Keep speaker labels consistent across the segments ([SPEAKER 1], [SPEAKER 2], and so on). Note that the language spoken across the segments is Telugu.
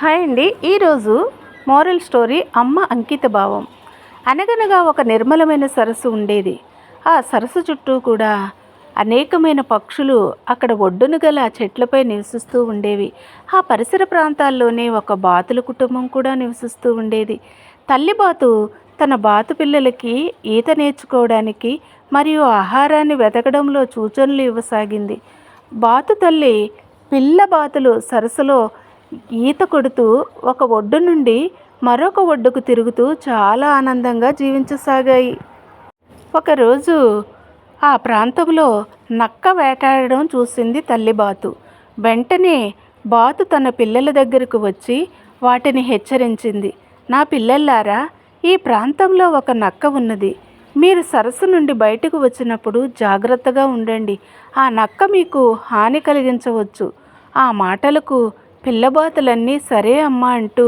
[SPEAKER 1] హాయ్ అండి. ఈరోజు మోరల్ స్టోరీ అమ్మ అంకిత భావం. అనగనగా ఒక నిర్మలమైన సరస్సు ఉండేది. ఆ సరస్సు చుట్టూ కూడా అనేకమైన పక్షులు అక్కడ ఒడ్డున గల చెట్లపై నివసిస్తూ ఉండేవి. ఆ పరిసర ప్రాంతాల్లోనే ఒక బాతుల కుటుంబం కూడా నివసిస్తూ ఉండేది. తల్లి బాతు తన బాతు పిల్లలకి ఈత నేర్చుకోవడానికి మరియు ఆహారాన్ని వెతకడంలో సూచనలు ఇవ్వసాగింది. బాతు తల్లి పిల్ల బాతులు సరస్సులో ఈత కొడుతూ ఒక ఒడ్డు నుండి మరొక ఒడ్డుకు తిరుగుతూ చాలా ఆనందంగా జీవించసాగాయి. ఒకరోజు ఆ ప్రాంతంలో నక్క వేటాడడం చూసింది తల్లి బాతు. వెంటనే బాతు తన పిల్లల దగ్గరకు వచ్చి వాటిని హెచ్చరించింది. నా పిల్లల్లారా ఈ ప్రాంతంలో ఒక నక్క ఉన్నది. మీరు సరస్సు నుండి బయటకు వచ్చినప్పుడు జాగ్రత్తగా ఉండండి. ఆ నక్క మీకు హాని కలిగించవచ్చు. ఆ మాటలకు పిల్లబాతులన్నీ సరే అమ్మా అంటూ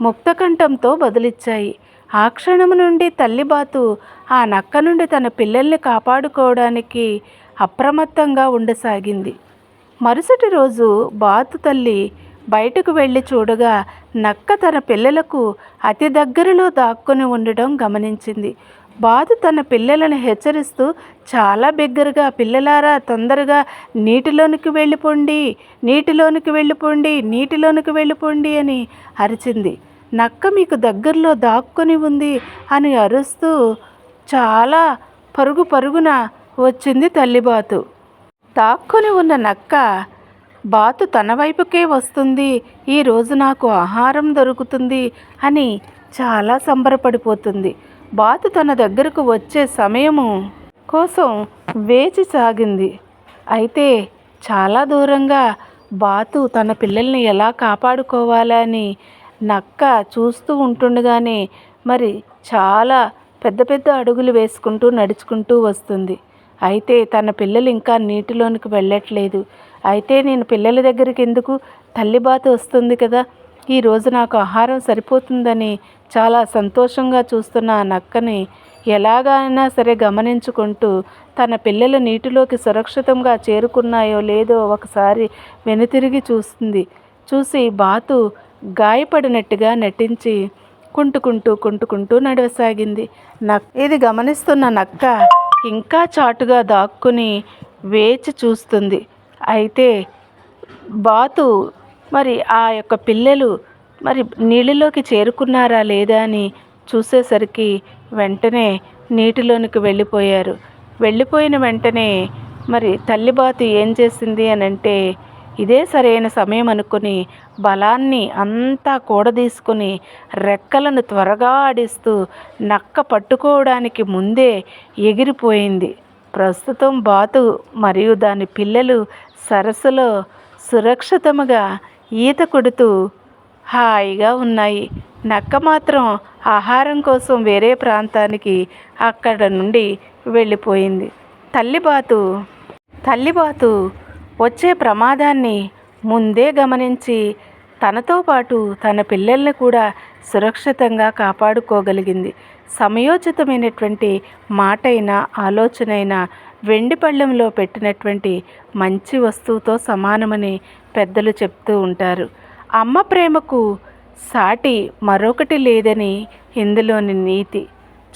[SPEAKER 1] ముక్తకంఠంతో బదులిచ్చాయి. ఆ క్షణం నుండి తల్లిబాతు ఆ నక్క నుండి తన పిల్లల్ని కాపాడుకోవడానికి అప్రమత్తంగా ఉండసాగింది. మరుసటి రోజు బాతు తల్లి బయటకు వెళ్ళి చూడగా నక్క తన పిల్లలకు అతి దగ్గరలో దాక్కుని ఉండడం గమనించింది. బాతు తన పిల్లలను హెచ్చరిస్తూ చాలా బిగ్గరగా పిల్లలారా తొందరగా నీటిలోనికి వెళ్ళిపోండి నీటిలోనికి వెళ్ళిపోండి నీటిలోనికి వెళ్ళిపోండి అని అరిచింది. నక్క మీకు దగ్గరలో దాక్కుని ఉంది అని అరుస్తూ చాలా పరుగు పరుగున వచ్చింది తల్లిబాతు దాక్కుని ఉన్న నక్క బాతు తన వైపుకే వస్తుంది. ఈరోజు నాకు ఆహారం దొరుకుతుంది అని చాలా సంబరపడిపోతుంది. బాతు తన దగ్గరకు వచ్చే సమయము కోసం వేచి సాగింది. అయితే చాలా దూరంగా బాతు తన పిల్లల్ని ఎలా కాపాడుకోవాలని నక్క చూస్తూ ఉంటుండగానే మరి చాలా పెద్ద పెద్ద అడుగులు వేసుకుంటూ నడుచుకుంటూ వస్తుంది. అయితే తన పిల్లలు ఇంకా నీటిలోనికి వెళ్ళట్లేదు. అయితే నేను పిల్లల దగ్గరికి ఎందుకు? తల్లి బాత వస్తుంది కదా. ఈరోజు నాకు ఆహారం సరిపోతుందని చాలా సంతోషంగా చూస్తున్న ఆ నక్కని ఎలాగైనా సరే గమనించుకుంటూ తన పిల్లలు నీటిలోకి సురక్షితంగా చేరుకున్నాయో లేదో ఒకసారి వెనుతిరిగి చూస్తుంది. చూసి బాతు గాయపడినట్టుగా నటించి కుంటుకుంటూ కుంటుకుంటూ నడవసాగింది. నక్ ఇది గమనిస్తున్న నక్క ఇంకా చాటుగా దాక్కుని వేచి చూస్తుంది. అయితే బాతు మరి ఆ యొక్క పిల్లలు మరి నీళ్ళలోకి చేరుకున్నారా లేదా అని చూసేసరికి వెంటనే నీటిలోనికి వెళ్ళిపోయారు. వెళ్ళిపోయిన వెంటనే మరి తల్లి బాతు ఏం చేసింది అని అంటే ఇదే సరైన సమయం అనుకుని బలాన్ని అంతా కూడదీసుకుని రెక్కలను త్వరగా ఆడిస్తూ నక్క పట్టుకోవడానికి ముందే ఎగిరిపోయింది. ప్రస్తుతం బాతు మరియు దాని పిల్లలు సరస్సులో సురక్షితముగా ఈత కొడుతూ హాయిగా ఉన్నాయి. నక్క మాత్రం ఆహారం కోసం వేరే ప్రాంతానికి అక్కడ నుండి వెళ్ళిపోయింది. తల్లిబాతు తల్లిబాతు వచ్చే ప్రమాదాన్ని ముందే గమనించి తనతో పాటు తన పిల్లల్ని కూడా సురక్షితంగా కాపాడుకోగలిగింది. సమయోచితమైనటువంటి మాటైన ఆలోచనైనా వెండి పళ్ళెంలో పెట్టినటువంటి మంచి వస్తువుతో సమానమని పెద్దలు చెప్తూ ఉంటారు. అమ్మ ప్రేమకు సాటి మరొకటి లేదని ఇందులోని నీతి.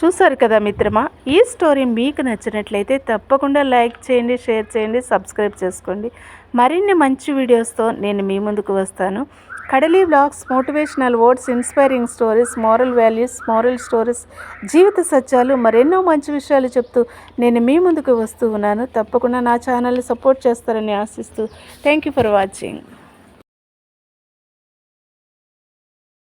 [SPEAKER 1] చూసారు కదా మిత్రమా? ఈ స్టోరీ మీకు నచ్చినట్లయితే తప్పకుండా లైక్ చేయండి షేర్ చేయండి సబ్స్క్రైబ్ చేసుకోండి. మరిన్ని మంచి వీడియోస్తో నేను మీ ముందుకు వస్తాను. Kadali blogs motivational words inspiring stories moral values moral stories జీవిత సత్యాలు మరెన్నో మంచి విషయాలు చెప్తూ నేను మీ ముందుకు వస్తూ ఉన్నాను. తప్పకుండా నా ఛానల్ని సపోర్ట్ చేస్తారని ఆశిస్తూ థ్యాంక్ యూ ఫర్ వాచింగ్.